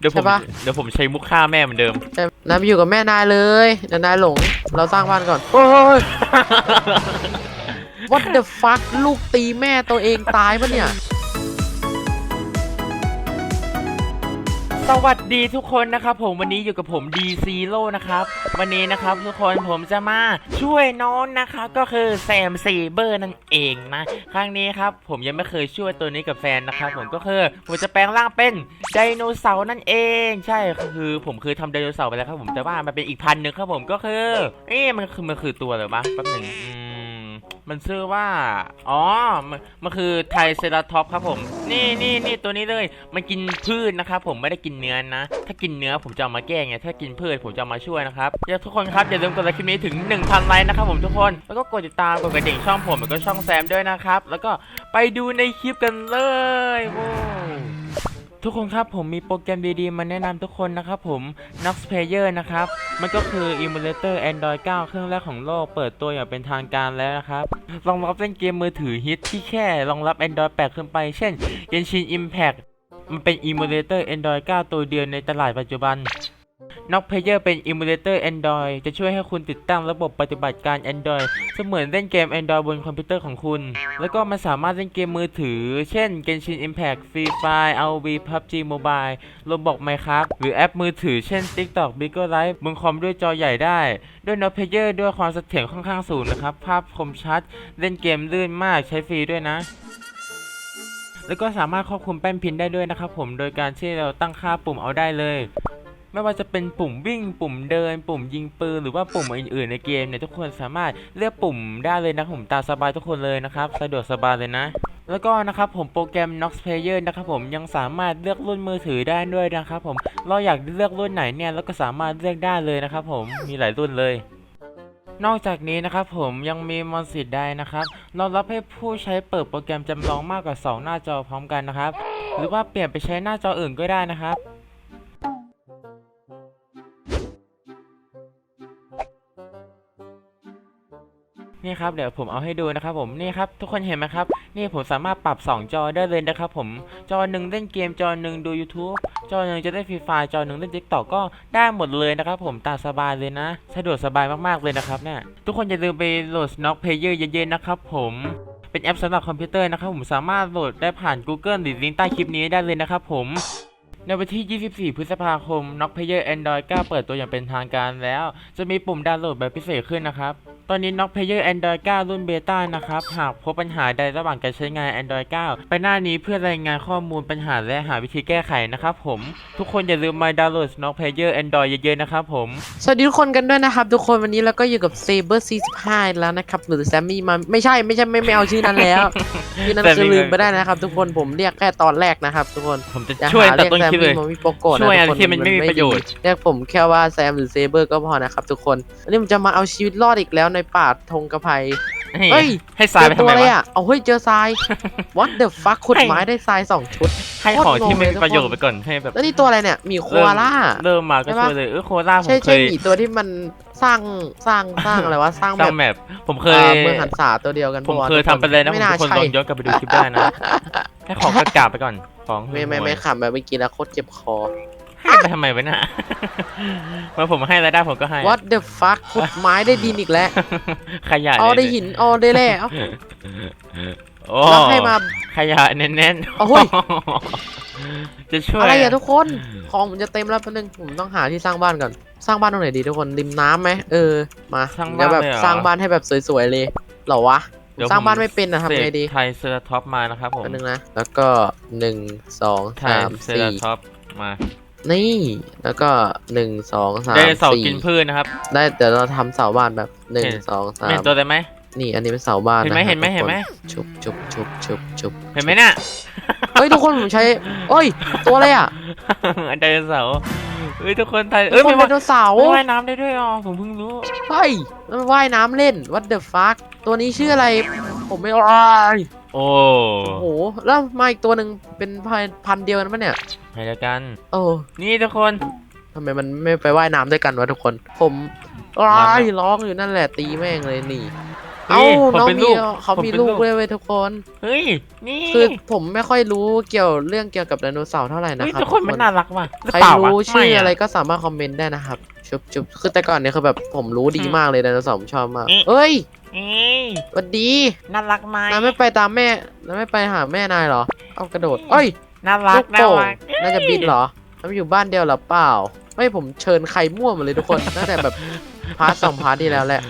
เดี๋ยวผมใช่ปะ เดี๋ยวผมใช้มุกฆ่าแม่เหมือนเดิมใช่นายไปอยู่กับแม่นายเลยเดี๋ยวนายหลง เราสร้างบ้านก่อน โอ้ย What the fuck ลูกตีแม่ตัวเองตายปะเนี่ย สวัสดีทุกคนนะครับผมวันนี้อยู่กับผม D Zero นะครับวันนี้นะครับทุกคนผมจะมาช่วยน้องนะครับก็คือแซมซีเบอร์นั่นเองนะครั้งนี้ครับผมยังไม่เคยช่วยตัวนี้กับแฟนนะครับผมก็คือผมจะแปลงร่างเป็นไดโนเสาร์นั่นเอง ใช่คือผมเคยทำไดโนเสาร์ไปแล้วครับผมแต่ว่ามันเป็นอีกพันหนึ่งครับผมก็คือเอ๊ะมันคือมันคือตัวอะไรวะแป๊บหนึ่ง มันชื่อว่า อ๋อ มันคือไทเซราท็อปครับผม นี่นี่นี่ตัวนี้เลย มันกินพืชนะครับผมไม่ได้กินเนื้อนะ ถ้ากินเนื้อผมจะามาแก้ไง ถ้ากินพืชผมจะามาช่วยนะครับอย่าทุกคนครับอย่าลืมกดไลค์คลิปนี้ถึง 1,000 ไลค์นะครับผมทุกคน แล้วก็กดติดตามกดกระดิ่งช่องผมแล้วก็ช่องแซมด้วยนะครับ แล้วก็ไปดูในคลิปกันเลยว้าว ทุกคนครับผมมีโปรแกรมดีๆ มาแนะนำทุกคนนะครับผม Nox Player นะครับ มันก็คือ Emulator Android 9 เครื่องแรกของโลก เปิดตัวอย่างเป็นทางการแล้วนะครับ รองรับเล่นเกมมือถือฮิตที่แค่รองรับ Android 8 ขึ้นไป เช่น Genshin Impact มันเป็น Emulator Android 9 ตัวเดียวในตลาดปัจจุบัน Nox Player เป็น Emulator Android จะช่วยให้คุณติดตั้งระบบปฏิบัติการ Android เสมือนเล่นเกม Android บนคอมพิวเตอร์ของคุณ แล้วก็มันสามารถเล่นเกมมือถือ เช่น Genshin Impact Free Fire ROV PUBG Mobile โรบอกไหมครับหรือแอปมือถือ เช่น TikTok b i g o Live บนคอมด้วยจอใหญ่ได้ ด้วย Note Player ด้วยความเสถียรค่อนข้างสูงนะครับ ภาพคมชัด เล่นเกมลื่นมากใช้ฟรีด้วยนะแล้วก็สามารถควบคุมแป้นพิมพ์ได้ด้วยนะครับผม โดยการที่เราตั้งค่าปุ่มเอาได้เลย ไม่ว่าจะเป็นปุ่มวิ่งปุ่มเดิน ปุ่มยิงปืนหรือว่าปุ่มอื่นๆในเกมเนี่ยทุกคนสามารถเลือกปุ่มได้เลยนะผมตาสบายทุกคนเลยนะครับสะดวกสบายเลยนะแล้วก็นะครับผมโปรแกรม Nox Player นะครับผมยังสามารถเลือกรุ่นมือถือได้ด้วยนะครับผมเราอยากเลือกรุ่นไหนเนี่ยเราก็สามารถเลือกได้เลยนะครับผมมีหลายรุ่นเลย นอกจากนี้นะครับผมยังมีมอนสิทธิ์ได้นะครับเรารับให้ผู้ใช้เปิดโปรแกรมจำลองมากกว่า 2 หน้าจอพร้อมกันนะครับ หรือว่าเปลี่ยนไปใช้หน้าจออื่นก็ได้นะครับ นี่ครับเดี๋ยวผมเอาให้ดูนะครับผมนี่ครับทุกคนเห็นไหมครับ นี่ผมสามารถปรับ 2 จอได้เลยนะครับผมจอหนึ่งเล่นเกมจอหนึ่งดู YouTube จอหนึ่งจะเล่นฟรีไฟจอหนึ่งเล่น TikTok ก็ได้หมดเลยนะครับผมตาสบายเลยนะ สะดวกสบายมากๆเลยนะครับเนี่ยทุกคนอย่าลืมไปโหลด Snock Player เย็นๆนะครับผมเป็นแอปสำหรับคอมพิวเตอร์นะครับผมสามารถโหลดได้ผ่าน Google หรือลิงก์ใต้คลิปนี้ได้เลยนะครับผม ในวันที่ 24 พฤษภาคม Nock Player Android 9 เปิดตัวอย่างเป็นทางการแล้ว จะมีปุ่มดาวน์โหลดแบบพิเศษขึ้นนะครับ ตอนนี้ Nock Player Android 9 รุ่นเบต้านะครับ หากพบปัญหาใดระหว่างการใช้งาน Android 9 ไปหน้านี้เพื่อรายงานข้อมูลปัญหาและหาวิธีแก้ไขนะครับผม ทุกคนอย่าลืมมาดาวน์โหลด Nock Player Android เยอะๆนะครับผม สวัสดีทุกคนกันด้วยนะครับ ทุกคนวันนี้เราก็อยู่กับ Saber 45 แล้วนะครับหรือแซมมี่มาไม่ใช่ไม่ใช่ไม่ไม่เอาชื่อนั้นแล้วชื่อนั้น Sammy คือลืมไปได้นะครับ ทุกคนผมเรียกแค่ตอนแรกนะครับ ทุกคนผมจะอย่าช่วยหาแต่เรียกต้นแซมคลิปเลมี่ยมาวิโปโกะนะช่วยอะไรทุกคนที่มันไม่มีประโยชน์เรียกผมแค่ว่าแซมหรือเซเบอร์ก็พอนะครับทุกคนวันนี้ผมจะมาเอาชีวิตรอดอีกแล้วในป่าธงกระไพเฮ้ยให้เจสายอไปตัทำวไมอะไรวะอะเอาเฮ้ยเจอทราย What the fuck ขุดให้ไม้ได้ทรายสองชุดให้ของที่ไม่มีโคตรงงเลยประโยชน์ไปก่อนให้แบบแล้วนี่ตัวอะไรเนี่ยหมีโคอาล่าเริ่มมาก็ใช่ปะช่วยเลยเออโคล่าผมใช่เคใช่ยหมีตัวที่มันสร้างสร้างสร้างอะไรวะสร้างสแบร้างบแมปผมเคเอ่ยอเมืองหันษาตัวเดียวกันผมปะวะเคยทุกทำไปเลยนะผมไม่น่าทุกคนใช่ลองย้อนกลับไปดูคลิปได้นะให้ของกระกาบไปก่อน ของไม่ไม่ไม่ขำแบบเมื่อกี้แล้วโคตรเจ็บคอให้ไปทำไมวะน่ะเมื่อผมให้แล้วได้ผมก็ให้ What the fuck ขุดไม้ได้ดินอีกแล้วขยะเอาได้เยหินเอาได้แร่เอาโอ้แล้วให้มาขยะแน่นๆเอาเฮ้ยจะช่วยอะไรอะทุกคนของผมจะเต็มแล้วแป๊บนึงผมต้องหาที่สร้างบ้านก่อนสร้างบ้านตรงไหนดีทุกคนริมน้ำไหมเออมาสร้างเดี๋บ้ายนวแบบเลยเหรอสร้างบ้านให้แบบสวยๆเลยเหรอวะ ผมสร้างบ้านไม่เป็นนะทำไงดีไทยเซอร์ท็อปมานะครับผมแป๊บนึงนะ แล้วก็หนึ่งสองไทยสามเซอสี่ร์ท็อปมา นี่ แล้วก็หนึ่งสองสามได้เสาสี่กินพืชนะครับ ได้เดี๋ยวเราทำเสาบ้านแบบหนึ่งเห็นสองสาเห็มนตัวได้ไหมนี่อันนี้เป็นเสาบ้านเห็นไหมะครับเห็นไหมทุกคเห็นไหมชุบชุบชุบชุบชุบเห็นไหมน่ะเฮ้ยทุกคนผมใช้เอ้ยตัวอะไรอะไดโนเสาร์เฮ้ยทุกคนไทยเอ้เอ้ยยมันไม่ไดว่าโนเสาร์ไม่ว่ายน้ำได้ด้วยอ๋อผมเพิ่งรู้เฮ้ยมันว่ายน้ำเล่น what the fuck ตัวนี้ชื่ออะไร ผมไม่รู้โอ้โอ้โห แล้วมาอีกตัวหนึ่งเป็นพันพันธุ์เดียวกันปะเนี่ยให้แล้วกัน โอ้นี่ทุกคนทำไมมันไม่ไปว่ายน้ำด้วยกันวะทุกคน ผมอ้ายร้องอยู่นั่นแหละตีแม่งเลยนี่เอ้าผมน้องเป็นมีลูกเขาผมมีเป็นลูลูกกด้วยเว้ยทุกคน เฮ้ย นี่คือผมไม่ค่อยรู้เกี่ยวเรื่องเกี่ยวกับไดโนเสาร์เท่าไหร่นะเฮ้ยครับทุกคนมันน่ารักว่ะหรือใครเปล่าวะรู้ชื่อม่อะไรก็สามารถคอมเมนต์ได้นะครับ ชุบชุบคือแต่ก่อนเนี่ยคือแบบผมรู้ดีมากเลยไดโนเสาร์ผมชอบมากอืมเอ้ยเอ้ยสวัสดีน่ารักไหมนายไม่ไปตามแม่นายไม่ไปหาแม่นายเหรอ เอากระโดดเอ้ยน่ารัลูกกน่าโป่งรักน่าจะบินเหรอมันอยู่บ้านเดียวเหรอเปล่า ไม่ผมเชิญใครมั่วหมดเลยทุกคนตั้งแต่แบบพาร์ทสองพาร์ทที่แล้วแหละ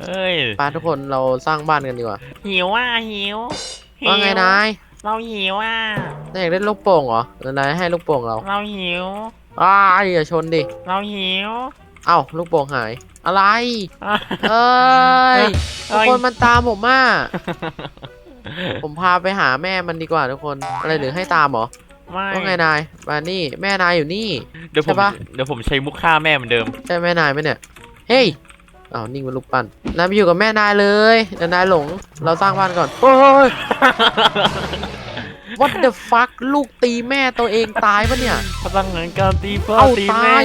เฮ้ยพาทุกคนเราสร้างบ้านกันดีกว่า หิวอะหิวหิว่าไงนาย เราหิวอะนายอยากได้ลูกโป่งเหรอเดี๋ยวนายให้ลูกโป่งเรา เราหิว อ้ายอย่าชนดิ เราหิว เอ้าลูกโป่งหาย อะไรอะเอ้ยทุกคนเอ้ยมันตามผมมาผมพาไปหาแม่มันดีกว่าทุกคน อะไรหรือให้ตามเหรอไม่ว่าไงนายมานี่แม่นายอยู่นี่ เดี๋ยวผมใช่ปะเดี๋ยวผมใช้มุกฆ่าแม่เหมือนเดิม ใช่แม่นายไหมเนี่ย เฮ้ยอ้าวนิ่งเป็นลูกปั้นนายไปอยู่กับแม่นายเลยเดี๋ยวนายหลง เราสร้างบ้านก่อนโอ้ย what the fuck ลูกตีแม่ตัวเองตายปะเนี่ย พลังงานการตีพ่อเอ้าตีตาแม่ย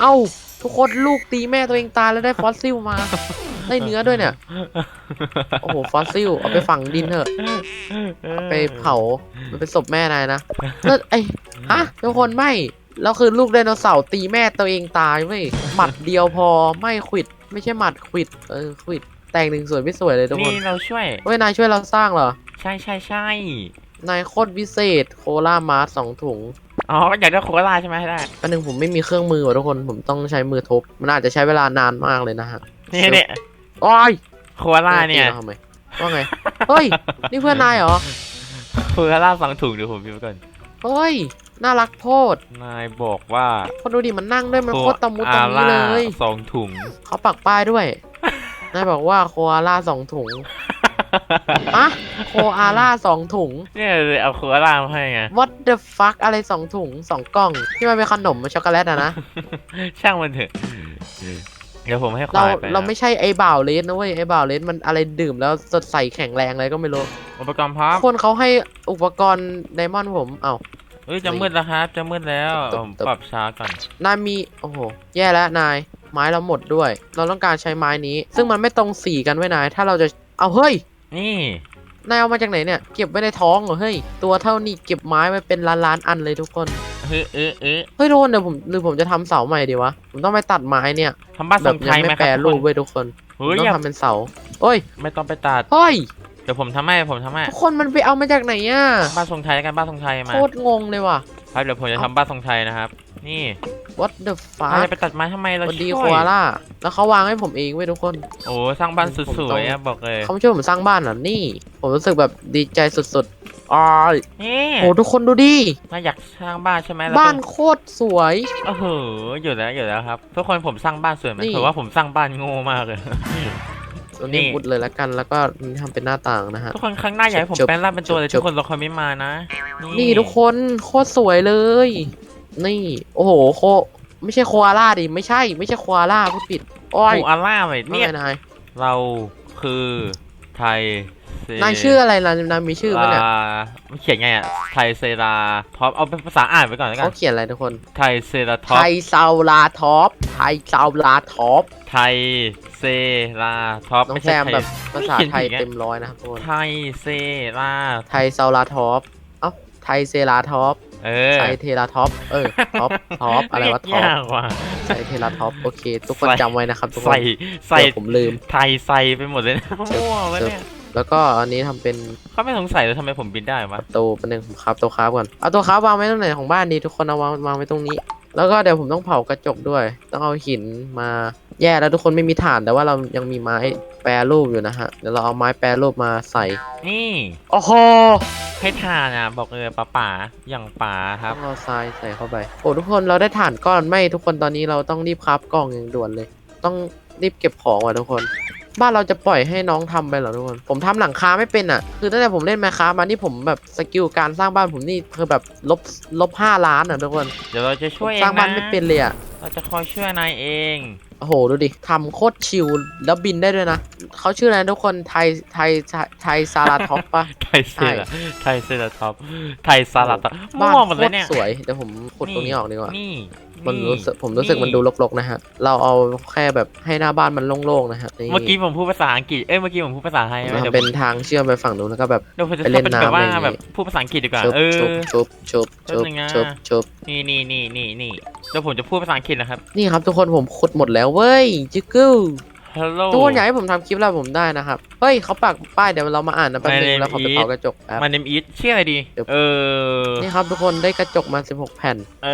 เอ้า ทุกคนลูกตีแม่ตัวเองตายแล้วได้ฟอสซิลมา ได้เนื้อด้วยเนี่ย โอ้โห ฟอสซิล เอาไปฝังดินเถอะ ไปเผา มันเป็นศพแม่นายนะแล้วไอ้ฮะทุกคนไม่ แล้วคือลูกไดโนเสาร์ตีแม่ตัวเองตายเว้ยหมัดเดียวพอไม่ขวิด ไม่ใช่หมัดขวิด เออขวิด แต่งหนึ่งสวยไม่สวยเลยทุกคนี่นเราช่วยเว้ยนายช่วยเราสร้างเหรอ ใช่ใช่ใช่นายโคตรวิเศษโคลามาร์สสองถุง อ๋ออยากได้โคลาใช่ไหมให้ได้อันหนึ่งผมไม่มีเครื่องมือว่ะทุกคนผมต้องใช้มือทุบมันอาจจะใช้เวลานานมากเลยนะฮะนี่เนี่ยโอ้ยโคลาเนี่ยตีราทำไมว่าไงเฮ้ยนี่เพื่อนนายเหรอโคลาสองถุงเดี๋ยวผมพิมพ์ก่อนเฮ้ยน่ารักโพดนายบอกว่าคนดูดิมันนั่งด้วยมันโคตรตะมุตะอามิล่าเลยสองถุงเขาปักป้ายด้วยนายบอกว่าโคอาล่าสองถุง อะโคอาล่าสองถุง เนี่ยเลยเอาโคลามาให้ไง what the fuck อะไรสองถุงสองกล่อง ที่มันเป็นขนมช็อกโกแลตอะนะ ช่างมันเถอะ เดี๋ยวผมให้คเราวายไปนะเราไม่ใช่ไอ้บ่าวเลสนะเว้ยไอ้บ่าวเลสมันอะไรดื่มแล้วสดใสแข็งแรงอะไรก็ไม่รู้ อุปกรณ์พร้อมคนเขาให้อุปกรณ์ไดมอนด์ผมเอ้า เอ้ยจะมืดแล้วครับ จะมืดแล้วตึบผมตึบปรับช้าก่อน นายมีโอ้โห แย่แล้วนาย ไม้เราหมดด้วย เราต้องการใช้ไม้นี้ ซึ่งมันไม่ตรงสีกันไว้ยนาย ถ้าเราจะเอาเฮ้ย นี่นายเอามาจากไหนเนี่ย เก็บไว้ในท้องเหรอเฮ้ยตัวเท่านี้เก็บไม้ไว้เป็นล้านล้านๆอันเลยทุกคนเฮ้ยเอ๊ะเอ๊ะเฮ้ยทุกคนเดี๋ยวผมหรือผมจะทำเสาใหม่ดีวะผมต้องไปตัดไม้เนี่ยทำบ้านแบทรบงไทยังยไหมไม่คแปรรับรูทุปกคนเว้ยทุกคนเฮ้ยต้ออย่างทำเป็นเสาโอ้ย ไม่ต้องไปตัดเฮ้ยเดี๋ยวผมทำให้ผมทำให้ทุกคนมันไปเอามาจากไหนอะบ้านทรงไทยแล้วกันบ้านทรงไทยมาโคตรงงเลยว่ะครับเดี๋ยวผมจะทำบ้านทรงไทยนะครับ นี่ what the เรา fuck จะไปตัดไม้ทำไมสเราวัสดีช่โควยอาล่าแล้วเขาวางให้ผมเองเว้ยทุกคน โอ้สร้างบ้านสผมวต้ยองๆอะบอกเลยเขามาช่วยผมสร้างบ้านเหรอนี่ ผมรู้สึกแบบดีใจสุดๆอ้ายนี่โอ้ทุกคนดูดินายอยากสร้างบ้านใช่ไหมแล้วบ้านก็โคตรสวย โอ้โหอยู่แล้วอยู่แล้วครับทุกคนผมสร้างบ้านสวยไหมนี่ ถือว่าผมสร้างบ้านโง่มากเลย ตรงนี้นี่ มุดเลยแล้วกันแล้วก็ทำเป็นหน้าต่างนะฮะ ทุกคนครั้งหน้าอยากให้ผมจบแปลงร่างเป็นตัวเลยจบ ทุกคนรอคอยไม่มานะ นี่ทุกคนโคตรสวยเลย นี่โอ้โหโค ไม่ใช่โคอาล่าดิไม่ใช่ไม่ใช่โคอาล่าพูดผิดโอ้ยโอ้อาล่าไปนี่เนี่ย นายเราคือไทยเซนายชื่ออะไรล่ะนายมีชื่อไหมเนี่ยลามันเขียนไงอะไทยเซราท็อปเอาเป็นภาษาอ่านไปก่อนแล้วกัเขานเขียนอะไรทุกคนไทยเซราท็ไทอปยซาวลาท็อปไทยซาวลาท็อปไทยเซราท็อปน้องไม่แซใช่มไทยแบบภาษาไทยไม่เขียนผิดไงเต็มร้อยนะครับทุกคนไทยเซราไทยซาวลาท็อปเอ้าไทยเซราท็อป เออไทยเทราท็อป เออ ท็อป ท็อป อะไรวะ ท็อป ยากว่ะไทยเทราท็อป โอเค ทุกคนใส่จำไว้นะครับทุกคนใส่ ใส่เดี๋ยวผมลืม ไทยใส่ไปหมดเลยนะมั่วแล้วเนี่ยแล้วก็อันนี้ทำเป็นเขาไม่สงสัยเลยทำไมผมบินได้วะประตูเป็นหนึ่งผมครับตัวครับก่อน เอาตัวครับวางไว้ตรงไหนของบ้านดีทุกคนเอาวางวางไว้ตรงนี้ แล้วก็เดี๋ยวผมต้องเผากระจกด้วย ต้องเอาหินมา แย่แล้วทุกคนไม่มีถ่านแต่ว่าเรายังมีไม้แปรรูปอยู่นะฮะ เดี๋ยวเราเอาไม้แปรรูปมาใส่ นี่ โอ้โห ให้ทานอะ บอกเลยป่าป่าๆอย่างป่าครับต้องเอาทรายใส่เข้าไป โอ้ทุกคนเราได้ถ่านก้อนไม่ทุกคนตอนนี้เราต้องรีบคราฟกล่องอย่างด่วนเลย ต้องรีบเก็บของว่ะทุกคน บ้านเราจะปล่อยให้น้องทำไปเหรอทุกคน ผมทำหลังคาไม่เป็นอะ คือตั้งแต่ผมเล่นแมคคามานี่ผมแบบสกิลการสร้างบ้านผมนี่คือแบบลบลบห้าล้านอะทุกคน เดี๋ยวเราจะผช่วมยเองสร้างบ้านนะไม่เป็นเลยอะ เราจะคอยช่วยนายเอง โอ้โห ดูดิทำโคตรชิลแล้วบินได้ด้วยนะเขาชื่ออะไรนะทุกคนไทยไทยไทยไทยซาลาท็อปปะไทยเซราไทยเซราท็อปไทยซาลาท็อปบ้านมั่วหมดโคเลยตรเนี่ยสวยเดี๋ยวผมขุดตรงนี้ออกดีกว่านี่ มันนี่รู้สึกผมรู้สึกนี่มันดูรกๆนะฮะ เราเอาแค่แบบให้หน้าบ้านมันโล่งๆนะฮะนี่เมื่อกี้ผมพูดภาษาอังกฤษ เอ้ย เมื่อกี้ผมพูดภาษาไทยไหมเดี๋ยวทำเป็นทางเชื่อมไปฝั่งนู้นแล้วก็แบบเดี๋ยวผมจะไปเล่นเป็นแบบว่าน้ำอะไรอย่างงี้แบบพูดภาษาอังกฤษดีกว่าชุบเออชุบชุบชุบชุบแป๊บนึงนะชุบชุบนี่นี่นี่นี่นี่เดี๋ยวผมจะพูดภาษาอังกฤษนะครับ นี่ครับทุกคนผมขุดหมดแล้วเว้ยจิกเกิล Hello ทุกคนอยากให้ผมทำคลิปแล้วผมได้นะครับ เฮ้ยเขาปักป้ายเดี๋ยวเรามาอ่านนะแป๊บ My นึง name แล้วเขาไป is เผากระจกแป๊บ My name is ชื่ออะไรดี เดี๋ยว เออ นี่ครับทุกคนได้กระจกมา 16 แผ่น เอ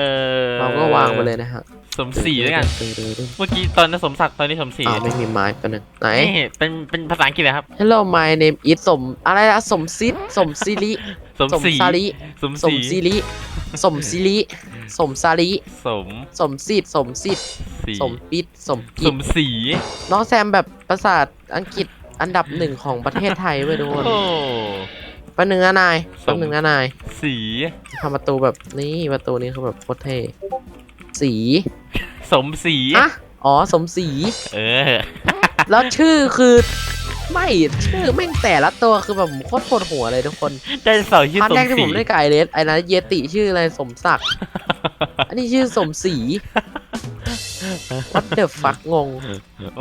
อเราก็วางไปเลยนะฮะสมศรีด้วยกัน เมื่อกี้ตอนนั้นสมศักดิ์ตอนนี้สมศรีอ่าไม่มีไม้แป๊บนึงไหน นี่เป็นเป็นภาษาอังกฤษเหรอครับ Hello my name is สมอะไรนะสมซิดสมซิริ สมสมศรี ซาริสมสศมรีซิริสมซิริสมซาริสมสมซิดสมซิดศรีสมปิดสมสกิดมศรีน้องแซมแบบภาษาอังกฤษอันดับหนึ่งของประเทศไทยเว้ยทุกคนโอ้ แป๊บนึงนะนายสม แป๊บนึงนะนายสีทำประตูแบบนี้ประตูนี้คือแบบโคตรเท่สีสมศรีอะอ๋อสมศรีเออ แล้วชื่อคือ ไม่ชื่อแม่งแต่ละตัวคือแบบโคตรปวดหัวเลยทุกคนได้เสาร์ชื่อพาร์ทสมแรกที่ศผรีมได้กับไอเลสไอ้นะเยติชื่ออะไรสมศักดิ์อันนี้ชื่อสมศรี What the fuck งง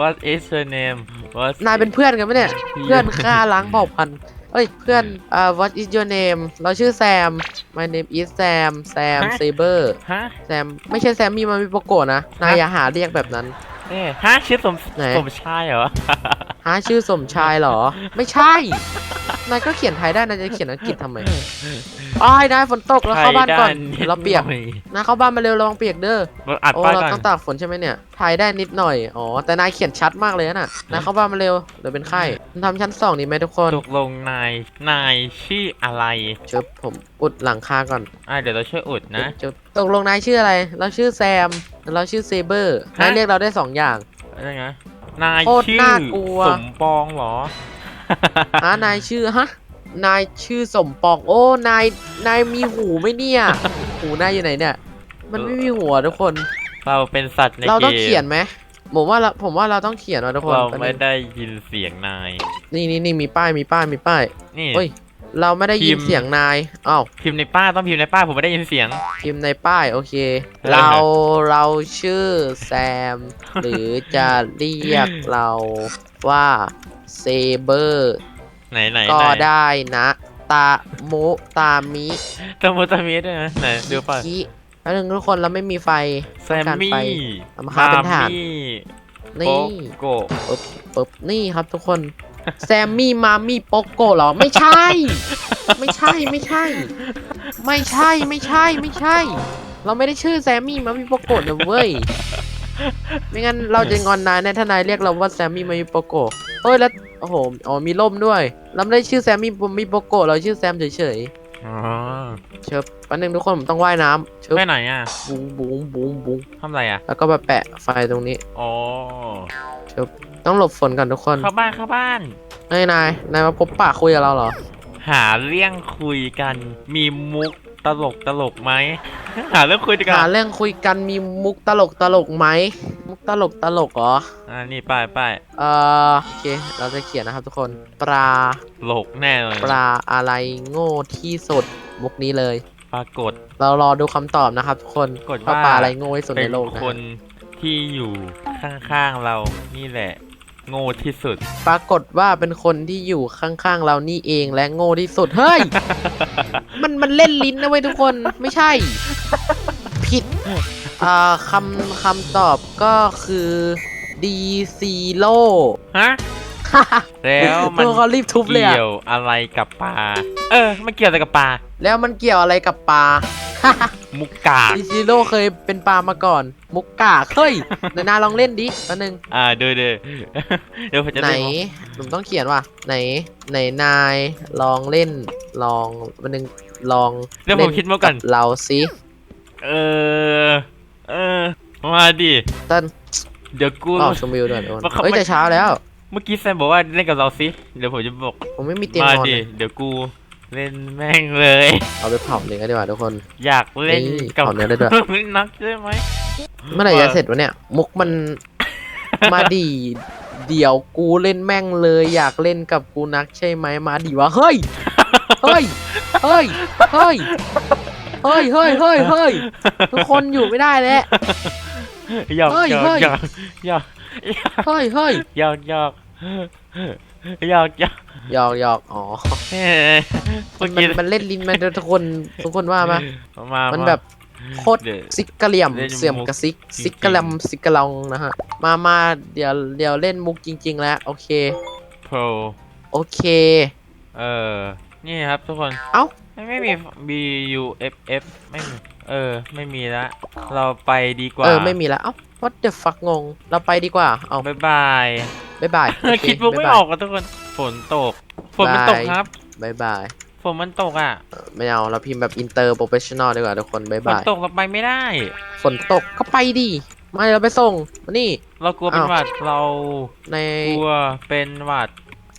What is your name What นายเป็นเพื่อนกันไหมเนี่ย เพื่อนฆ่าล้างเผ่าพันธุ์เอ้ย เพื่อนอ่า what is your name เราชื่อแซม my name is Sam Sam ฮะ Saber ฮะ แซม ไม่ใช่แซมมี่มามิโปโกะนะ นายอย่าหาเรียกแบบนั้น เอ๊ะฮะชื่อสมไหน สมชายเหรอ หาชื่อสมชายเหรอ ไม่ใช่ นายก็เขียนไทยได้ นายจะเขียนอังกฤษทำไมอ้ายนายฝนตกแล้วเข้าบ้านก่อนไทยได้เดี๋ยวเราเปียกดหน่อยนายเข้าบ้านมาเร็วระวังเปียกเด้อเราอัดโอ้ป้ายเราก่อนต้องตากฝนใช่ไหมเนี่ยไทยได้นิดหน่อย อ๋อ แต่นายเขียนชัดมากเลยน่ะ นายเข้าบ้านมาเร็ว เดี๋ยวเป็นไข้ทำชั้นสองดีไหมทุกคน ตกลงนาย นายชื่ออะไรเชิบผมอุดหลังคาก่อนอะเดี๋ยวเราช่วยอุดนะเชิบตกลงนายชื่ออะไร เราชื่อแซม เราชื่อเซเบอร์ฮะนายเรียกเราได้สองอย่างอะไรนะ นายโคตรชื่อน่ากลัว สมปองเหรอ ฮะนายชื่อฮะ นายชื่อสมปอง โอ้ นาย นายมีหูไหมเนี่ย หูนายอยู่ไหนเนี่ย มันไม่มีหัวทุกคน เราเป็นสัตว์ในเราเกต้องมเขียนไหมผมว่าเราผมว่าเราต้องเขียนว่ะทุกคนเราแป๊บไม่นึงได้ยินเสียงนาย นี่นี่นี่มีป้ายมีป้ายมีป้าย นี่ เฮ้ย เราไม่ได้ยิพินมพ์ เสียงนายอ้าวพิมพ์ในป้ายต้องพิมพ์ในป้ายผมไม่ได้ยินเสียง พิมพ์ในป้ายโอเคเออเราเราชื่อแซม หรือจะเรียกเราว่าเซเบอร์ไหนไหนก็ไหนได้นะตามุตามิตะโมตะมีด้วยนะไหนดูป่ะคิแล้วหนึ่งทุกคนเราไม่มีไฟ แซต้องมการมี่ไฟเอามาฆ่าเป็นถ่านมี่นี่โปโกะปึ๊บปึ๊บนี่ครับทุกคน แซมมี่มามี่โปโกเหรอ ไม่ใช่ ไม่ใช่ไม่ใช่ ไม่ใช่ไม่ใช่ไม่ใช่ เราไม่ได้ชื่อแซมมี่มามี่โปโกนะเว้ยไม่งั้นเราจะงอนนายแน่ถ้านายเรียกเราว่าแซมมี่มามี่โปโกเฮ้ยแล้วโอ้โหอ๋อมีร่มด้วย เราไม่ได้ชื่อแซมมี่มามี่โปโกเราชื่อแซมเฉยอ๋อๆเชิบแป๊บนึงทุกคนผมต้องว่ายน้ำเชิบไปไหนอะบุ้งบุ้งบุ้งบุ้งทำอะไรอะแล้วก็มาแปะไฟตรงนี้อ๋อ ต้องหลบฝนกันทุกคนเข้าบ้านเข้าบ้านเฮ้ยนายนายมาพบปะคุยกับเราเหรอ หาเรื่องคุยกัน มีมุกตลกตลกไหมหาเรื่องคุยดีกว่าหาเรื่องคุยกันมีมุกตลกตลกไหมมุกตลกตลกเหรออ่านี่ป้ายป้ายเอ่อโอเค เราจะเขียนนะครับทุกคน ปลาหลกแน่เลยปลาอะไรโง่ที่สุดมุกนี้เลย ปรากฏ เรารอดูคำตอบนะครับทุกคนกดว่าว่าปลาอะไรโง่ที่สุดเป็ในนโลกนะคนที่อยู่ข้างๆเรานี่แหละ โง่ที่สุด ปรากฏว่าเป็นคนที่อยู่ข้างๆเรานี่เองและโง่ที่สุด เฮ้ย มันมันเล่นลิ้นนะเว้ยทุกคน ไม่ใช่ ผิด อ่าคำคำตอบก็คือดีซีโร่ฮะ แล้วมันตัวเขารีบทุบเลยอะเกี่ยวอะไรกับปลา เออ มันเกี่ยวอะไรกับปลา แล้วมันเกี่ยวอะไรกับปลา มุกกาดีซีโร่เคยเป็นปลามาก่อน มุกกาเฮ้ยเดี๋ยวนาลองเล่นดิแป๊บนึง อ่าดูดูเดี๋ยวผมจะไหนเล่นผมต้องเขียนว่าไหน ไหนนายลองเล่น ลองวันนึงลองเดี๋ยวผมคิดมาก่อนเล่เราสิเออเออมาดิเต้นเดี๋ยวกู ออกชมวิวด้วยทุกคนมันเขาเฮ้ยไม่แต่เช้าแล้ว เมื่อกี้แซมบอกว่าเล่นกับเราสิเดี๋ยวผมจะบอกผมไม่มีเตียงมานอนดิเลยเดี๋ยวกู เล่นแม่งเลย เอาไปเผาเลยก็ดีกว่าทุกคน อยากเล่นนี่กับขอเนื้อได้ด้วย นักใช่ไหม เมื่อไหร่ว่าจะเสร็จวะเนี่ย มุกมัน มาดี เดี๋ยวกูเล่นแม่งเลย อยากเล่นกับกูนักใช่ไหมมาดีวะเฮ้ยเฮ้ยเฮ้ยเฮ้ยเฮ้ยเฮ้ยเฮ้ยเฮ้ยทุกคนอยู่ไม่ได้แล้ว หยอกเฮ้ยหยอกเฮ้ย หยอกหยอกเฮ้ยเฮ้ยหยอกหยอก หยอกหยอกหยอกหยอกอ๋อเฮ้ยเมื่อมันกี้มันเล่นลิ้นไหมทุกคนทุกคนว่ามามามันมาแบบโคตรเดี๋ยวซิกกะเหลี่ยมเล่นมุกเสื่อมกระซิกจริงๆ ซิกกะแลมซิกกะลองนะฮะ มามาเดี๋ยวเดี๋ยวเล่นมุกจริง ๆ แล้ว โอเค โปรโอเค เออ นี่ครับทุกคนเอ้า ไม่ไม่มี B U F F ไม่มี เออ ไม่มีละ เราไปดีกว่าเออ ไม่มีแล้วเอ้า what the fuck งง เราไปดีกว่า เอา บ๊ายบาย บ๊ายบายโอเคคิดมุกไม่บ๊ายบายออกอะทุกคน ฝนตก ฝนมันตกบายครับบ๊ายบาย ฝนมันตกอะเออไม่เอา เราพิมพ์แบบอินเตอร์โปรเฟชชั่นอลดีกว่าทุกคนบ๊ายฝนบายตกเราไปไม่ได้ ฝนตกก็ไปดิไม่เราไปส่ง มานี่ เรากลัวเป็นอ้าวหวัด เราในกลัวเป็นหวัด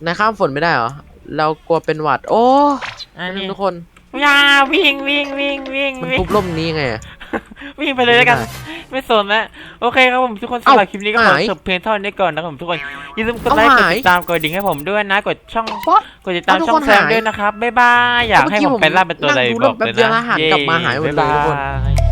ในข้ามฝนไม่ได้เหรอ เรากลัวเป็นหวัด โอ้อันนี้ทุกคนอย่าวิ่งวิ่งวิ่งวิ่งมันวิ่งทุบล่มนี้ไงอะ วิ่งไปเลยแล้วกันไม่ได้ไม่สนแล้วโอเคครับผมทุกคนสำเอ้าหรับคลิปนี้ก็ขอหายจบเพียงเท่านี้ก่อนนะครับผมทุกคนอย่าลืมกดไลค์เอ้ากดหายติดตามกดดิ่งให้ผมด้วยนะกดช่อง What? กดติดตามเอ้าทุกช่องคนแซมหายด้วยนะครับบ๊ายบายอยากให้เมื่อกี้ผมไปล่าเป็นตัวอะไรผมนั่งดูบอกแป๊เลบยเดียวนะแล้วหันกลับมาหายหมดเลยบ๊ทุกคนบาย